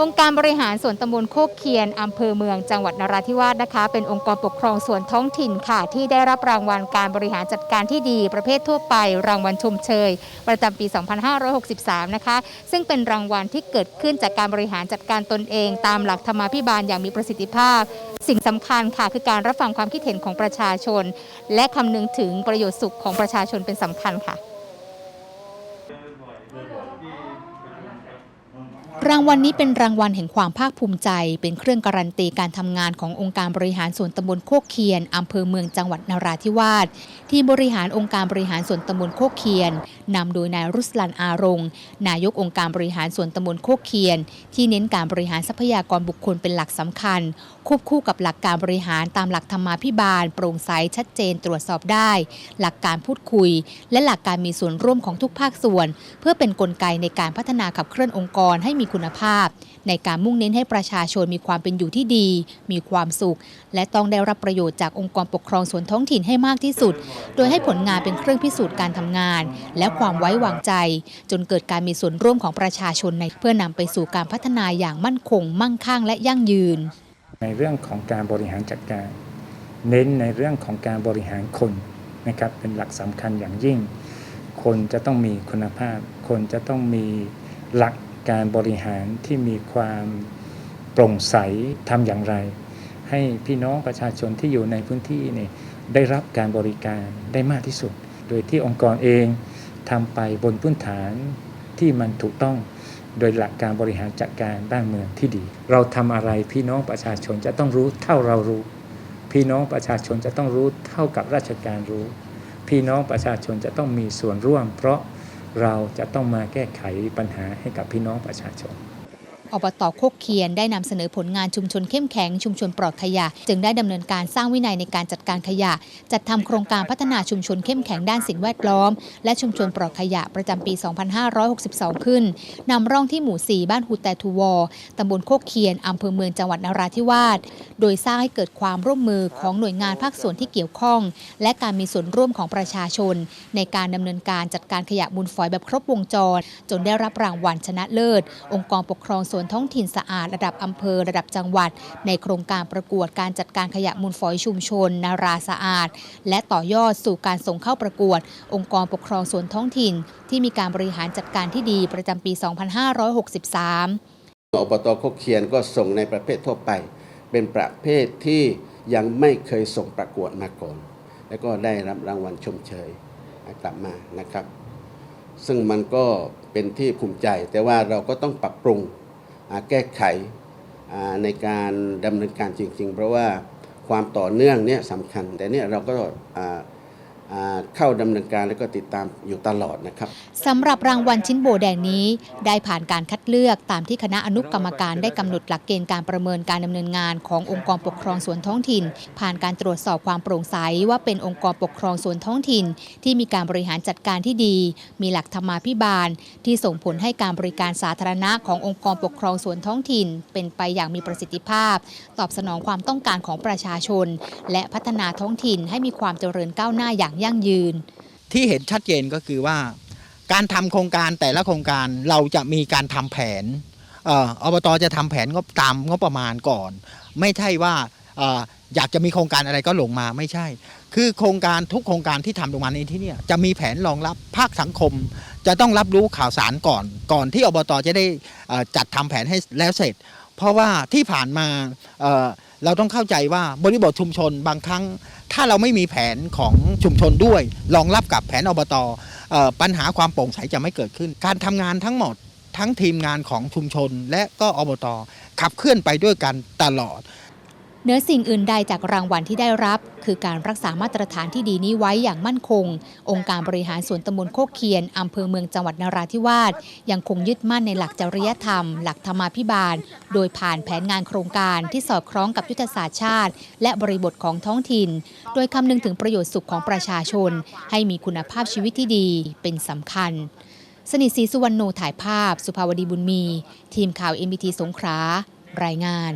องค์การบริหารส่วนตำบลโคกเคียนอำเภอเมืองจังหวัดนราธิวาสนะคะ เป็นองค์กรปกครองส่วนท้องถิ่นค่ะ ที่ได้รับรางวัลการบริหารจัดการที่ดีประเภททั่วไป รางวัลชมเชย ประจำปี 2563 นะคะ ซึ่งเป็นรางวัลที่เกิดขึ้นจากการบริหารจัดการตนเอง ตามหลักธรรมาภิบาลอย่างมีประสิทธิภาพ สิ่งสำคัญค่ะคือการรับฟังความคิดเห็นของประชาชน และคำนึงถึงประโยชน์สุขของประชาชนเป็นสำคัญค่ะ รางวัลนี้เป็นรางวัลแห่งความภาคภูมิใจ เป็นเครื่องการันตีการทำงานขององค์การบริหารส่วนตำบลโคกเคียนอำเภอเมืองจังหวัดนราธิวาสที่บริหารองค์การบริหารส่วนตำบลโคกเคียนนำโดยนายรุสลันอารงค์นายกองค์การบริหารส่วนตำบลโคกเคียน ที่เน้นการบริหารทรัพยากรบุคคลเป็นหลักสำคัญ ควบคู่กับหลักการบริหารตามหลักธรรมาภิบาล โปร่งใสชัดเจนตรวจสอบได้ หลักการพูดคุย และหลักการมีส่วนร่วมของทุกภาคส่วน เพื่อเป็นนกลไกในการพัฒนาขับเคลื่อนองค์กรให้มีคุณภาพ ในการมุ่งเน้นให้ประชาชนมีความเป็นอยู่ที่ดี มีความสุข และต้องได้รับประโยชน์จากองค์กรปกครองส่วนท้องถิ่นให้มากที่สุด โดยให้ผลงานเป็นเครื่องพิสูจน์การทำงาน และความไว้วางใจ จนเกิดการมีส่วนร่วมของประชาชนในเพื่อนำไปสู่การพัฒนาอย่างมั่นคง มั่งคั่ง และยั่งยืน ในเรื่องของการบริหารจัดการ เน้นในเรื่องของการบริหารคนนะครับเป็นหลักสำคัญอย่างยิ่ง คนจะต้องมีคุณภาพ คนจะต้องมีหลัก การบริหารที่มีความโปร่งใสทำอย่างไร ให้พี่น้องประชาชนที่อยู่ในพื้นที่นี่ได้รับการบริการได้มากที่สุด โดยที่องค์กรเองทำไปบนพื้นฐานที่มันถูกต้องโดยหลักการบริหารจัดการบ้านเมืองที่ดี เราทำอะไรพี่น้องประชาชนจะต้องรู้เท่าเรารู้ พี่น้องประชาชนจะต้องรู้เท่ากับราชการรู้ พี่น้องประชาชนจะต้องมีส่วนร่วม เพราะ เราจะต้องมาแก้ไขปัญหาให้กับพี่น้องประชาชน อบตโคกเคียนได้นำเสนอผลงานชุมชนเข้มแข็งชุมชนปลอดขยะ จึงได้ดำเนินการสร้างวินัยในการจัดการขยะ จัดทำโครงการพัฒนาชุมชนเข้มแข็งด้านสิ่งแวดล้อม และชุมชนปลอดขยะประจำปี 2562 ขึ้นนำร่องที่หมู่ 4 บ้านฮูแต่ทูวอตำบลโคกเคียนอำเภอเมืองจังหวัดนราธิวาสโดยสร้างให้เกิดความร่วมมือของหน่วยงานภาคส่วนที่เกี่ยวข้อง และการมีส่วนร่วมของประชาชน ในการดำเนินการจัดการขยะมูลฝอยแบบครบวงจร จนได้รับรางวัลชนะเลิศ องค์กรปกครองส่วนวนท้องถิ่นสะอาดระดับอำเภอระดับจังหวัด ในโครงการประกวดการจัดการขยะมูลฝอยชุมชน นาราสะอาด และต่อยอดสู่การส่งเข้าประกวด องค์กรปกครองส่วนท้องถิ่น ที่มีการบริหารจัดการที่ดีประจำปี 2563อบตโคกเคียนก็ส่งในประเภททั่วไป เป็นประเภทที่ยังไม่เคยส่งประกวดมาก่อน แล้วก็ได้รับรางวัลชมเชยกลับมานะครับ ซึ่งมันก็เป็นที่ภูมิใจแต่ว่าเราก็ต้องปรับปรุง แก้ไขในการดำเนินการจริง ๆ เพราะว่าความต่อเนื่องเนี่ยสำคัญ แต่เนี่ยเราก็ เข้าดำเนินการแล้วก็ติดตามอยู่ตลอดนะครับสำหรับรางวัลชิ้นโบแดงนี้ ได้ผ่านการคัดเลือกตามที่คณะอนุกรรมการได้กำหนดหลักเกณฑ์การประเมินการดำเนินงานขององค์กรปกครองส่วนท้องถิ่น ผ่านการตรวจสอบความโปร่งใสว่าเป็นองค์กรปกครองส่วนท้องถิ่น ที่มีการบริหารจัดการที่ดี มีหลักธรรมาภิบาล ที่ส่งผลให้การบริการสาธารณะขององค์กรปกครองส่วนท้องถิ่น เป็นไปอย่างมีประสิทธิภาพ ตอบสนองความต้องการของประชาชน และพัฒนาท้องถิ่นให้มีความเจริญก้าวหน้าอย่างยั่งยืน ที่เห็นชัดเจนก็คือว่า การทำโครงการแต่ละโครงการเราจะมีการทำแผนอบตจะทำแผนงบตามงบประมาณก่อน ไม่ใช่ว่าอยากจะมีโครงการอะไรก็ลงมาไม่ใช่ คือโครงการทุกโครงการที่ทำลงมาในที่นี่จะมีแผนรองรับภาคสังคม จะต้องรับรู้ข่าวสารก่อน ก่อนที่อบตจะได้จัดทำแผนให้แล้วเสร็จ เพราะว่าที่ผ่านมา เราต้องเข้าใจว่าบริบทชุมชนบางครั้ง ถ้าเราไม่มีแผนของชุมชนด้วยรองรับกับแผนอบตออปัญหาความโปร่งใสจะไม่เกิดขึ้น การทำงานทั้งหมดทั้งทีมงานของชุมชนและก็อบตขับเคลื่อนไปด้วยกันตลอด เหนือสิ่งอื่นใดจากรางวัลที่ได้รับ คือการรักษามาตรฐานที่ดีนี้ไว้อย่างมั่นคง องค์การบริหารส่วนตำบลโคกเคียนอำเภอเมืองจังหวัดนราธิวาสยังคงยึดมั่นในหลักจริยธรรม หลักธรรมาภิบาล โดยผ่านแผนงานโครงการที่สอดคล้องกับยุทธศาสตร์ชาติ และบริบทของท้องถิ่น โดยคำนึงถึงประโยชน์สุขของประชาชน ให้มีคุณภาพชีวิตที่ดีเป็นสำคัญสนิทศรีสุวรรณโนถ่ายภาพ สุภาวดีบุญมี ทีมข่าว MBT สงขลารายงาน